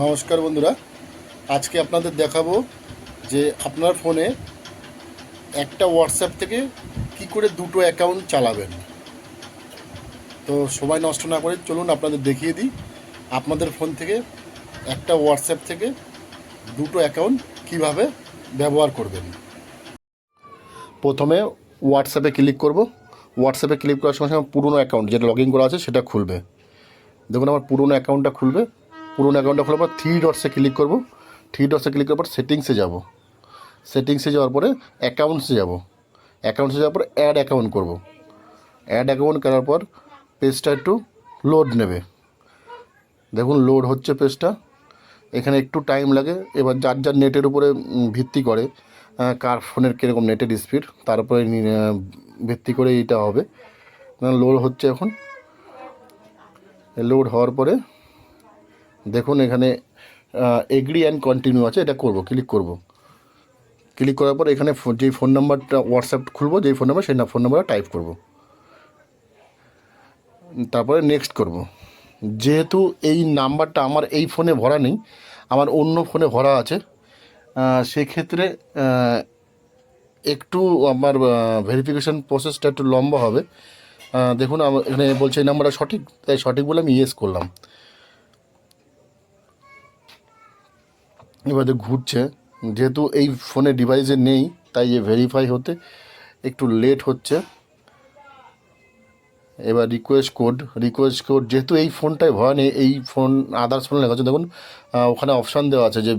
নমস্কার বন্ধুরা। আজকে আপনাদের দেখাবো যে আপনার ফোনে একটা হোয়াটসঅ্যাপ থেকে কি করে দুটো অ্যাকাউন্ট চালাবেন। তো সময় নষ্ট না করে চলুন আপনাদের দেখিয়ে দিই। আপনাদের ফোন থেকে একটা হোয়াটসঅ্যাপ থেকে দুটো অ্যাকাউন্ট কীভাবে ব্যবহার করবেন। প্রথমে হোয়াটসঅ্যাপে ক্লিক করব। হোয়াটসঅ্যাপে ক্লিক করার সঙ্গে সঙ্গে পুরনো অ্যাকাউন্ট যেটা লগ ইন করা আছে সেটা খুলবে। দেখুন, আমার পুরনো অ্যাকাউন্টটা খুলবে। পুরনো অ্যাকাউন্টটা খোলার পর থ্রি ডটসে ক্লিক করব। থ্রি ডটসে ক্লিক করার পর সেটিংসে যাব। সেটিংসে যাওয়ার পরে অ্যাকাউন্টসে যাব। অ্যাকাউন্টসে যাওয়ার পর অ্যাড অ্যাকাউন্ট করব। অ্যাড অ্যাকাউন্ট করার পর পেজটা একটু লোড নেবে। দেখুন লোড হচ্ছে পেজটা এখানে একটু টাইম লাগে। এবার যার যার নেটের উপরে ভিত্তি করে কার ফোনের কীরকম নেটের স্পিড তার উপরে ভিত্তি করে এইটা হবে। লোড হচ্ছে এখন। লোড হওয়ার পরে দেখুন এখানে এগ্রি অ্যান্ড কন্টিনিউ আছে, এটা করব ক্লিক করব। ক্লিক করার পর এখানে যেই ফোন নাম্বারটা হোয়াটসঅ্যাপ খুলবো যেই ফোন নাম্বার সেই ফোন নাম্বারটা টাইপ করব। তারপরে নেক্সট করব। যেহেতু এই নাম্বারটা আমার এই ফোনে ভরা নেই, আমার অন্য ফোনে ভরা আছে সেক্ষেত্রে একটু আমার ভেরিফিকেশান প্রসেসটা একটু লম্বা হবে। দেখুন এখানে বলছে এই নাম্বারটা সঠিক, তাই সঠিক বলে আমি ইয়েস করলাম। এবারে ঘুরছে। যেহেতু এই ফোনে ডিভাইসে নেই, তাই এ ভেরিফাই হতে একটু লেট হচ্ছে। এবার রিকোয়েস্ট কোড রিকোয়েস্ট কোড যেহেতু এই ফোনটায় ভরা নেই, এই ফোন আদার্স ফোন লেখা আছে। দেখুন ওখানে অপশান দেওয়া আছে যে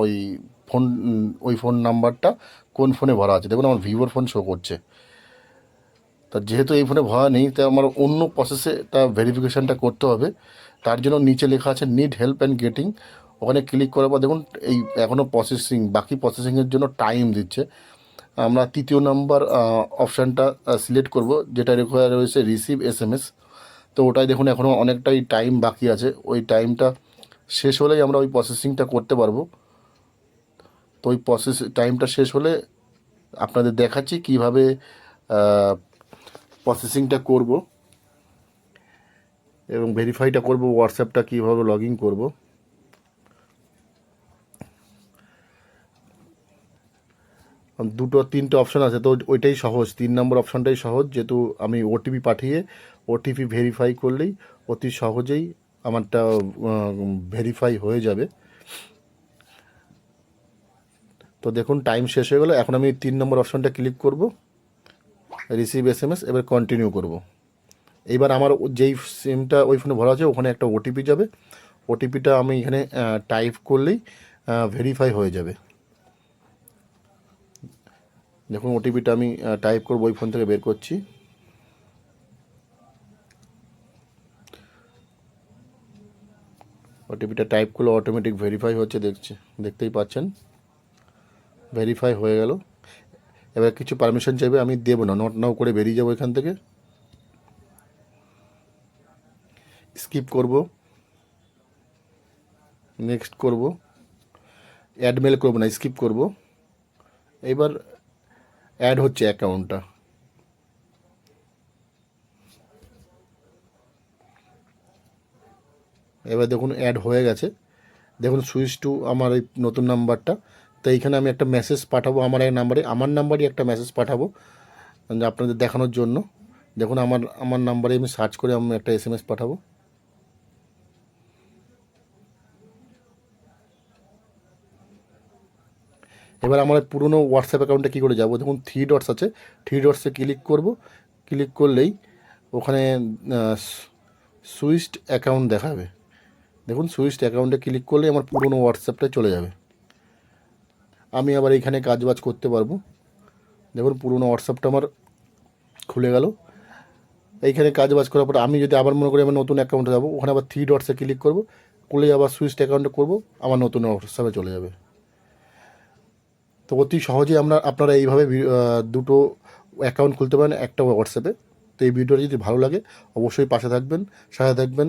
ওই ফোন ওই ফোন নাম্বারটা কোন ফোনে ভরা আছে। দেখুন, আমার ভিভোর ফোন শো করছে। তা যেহেতু এই ফোনে ভরা নেই, তাই আমার অন্য প্রসেসে তা ভেরিফিকেশানটা করতে হবে। তার জন্য নিচে লেখা আছে নিড হেল্প অ্যান্ড গেটিং ওখানে ক্লিক করার পর দেখুন, এই এখনও প্রসেসিং বাকি প্রসেসিংয়ের জন্য টাইম দিচ্ছে। আমরা তৃতীয় নাম্বার অপশানটা সিলেক্ট করব, যেটা রেখোয়ার রয়েছে রিসিভ এস এম এস তো ওটাই দেখুন এখনও অনেকটাই টাইম বাকি আছে। ওই টাইমটা শেষ হলেই আমরা ওই প্রসেসিংটা করতে পারব। তো ওই প্রসেস টাইমটা শেষ হলে আপনাদের দেখাচ্ছি কীভাবে প্রসেসিংটা করব এবং ভেরিফাইটা করব হোয়াটসঅ্যাপটা কীভাবে লগ ইন করব। দুটো, তিনটে অপশান আছে, তো ওইটাই সহজ। তিন নম্বর অপশানটাই সহজ, যেহেতু আমি ওটিপি পাঠিয়ে ওটিপি ভেরিফাই করলেই অতি সহজেই আমারটা ভেরিফাই হয়ে যাবে। তো দেখুন টাইম শেষ হয়ে গেল। এখন আমি তিন নম্বর অপশানটা ক্লিক করব রিসিভ এস এম এস এবার কন্টিনিউ করব। এইবার আমার যেই সিমটা ওই ফোনে ভরা আছে, ওখানে একটা ওটিপি যাবে। ওটিপিটা আমি এখানে টাইপ করলেই ভেরিফাই হয়ে যাবে। দেখুন ওটিপিটা আমি টাইপ করব, ওই ফোন থেকে বের করছি। ওটিপিটা টাইপ করলে অটোমেটিক ভেরিফাই হচ্ছে, দেখছে, দেখতেই পাচ্ছেন। ভেরিফাই হয়ে গেল। এবার কিছু পারমিশন চাইবে, আমি দেবো না নট নাও করে বেরিয়ে যাব এখান থেকে। স্কিপ করব। নেক্সট করব। অ্যাড মেল করব না স্কিপ করব। এবার অ্যাড হচ্ছে অ্যাকাউন্টটা। এবার দেখুন অ্যাড হয়ে গেছে। দেখুন সুইচ টু আমার এই নতুন নাম্বারটা। তো এইখানে আমি একটা মেসেজ পাঠাবো আমার এক নাম্বারে। আমার নাম্বারই একটা মেসেজ পাঠাবো। আপনাদের দেখানোর জন্য। দেখুন আমার আমার নাম্বারে আমি সার্চ করে আমি একটা এস এম এস পাঠাবো। এবার আমার পুরনো হোয়াটসঅ্যাপ অ্যাকাউন্টে কী করে যাব? দেখুন থ্রি ডটস আছে। থ্রি ডটসে ক্লিক করব। ক্লিক করলেই ওখানে সুইচড অ্যাকাউন্ট দেখাবে। দেখুন সুইচড অ্যাকাউন্টে ক্লিক করলে আমার পুরনো হোয়াটসঅ্যাপটা চলে যাবে। আমি আবার এইখানে কাজবাজ করতে পারব। দেখুন, পুরনো হোয়াটসঅ্যাপটা আমার খুলে গেল। এইখানে কাজবাজ করার পর আমি যদি আবার মনে করি আমার নতুন অ্যাকাউন্টে যাব, ওখানে আবার থ্রি ডটসে ক্লিক করব। করলেই আবার সুইচড অ্যাকাউন্টে করব, আমার নতুন হোয়াটসঅ্যাপে চলে যাবে। তো অতি সহজেই আমরা, আপনারা এইভাবে দুটো অ্যাকাউন্ট খুলতে পারেন, একটা হোয়াটসঅ্যাপে তো এই ভিডিওটা যদি ভালো লাগে, অবশ্যই পাশে থাকবেন, সাথে থাকবেন।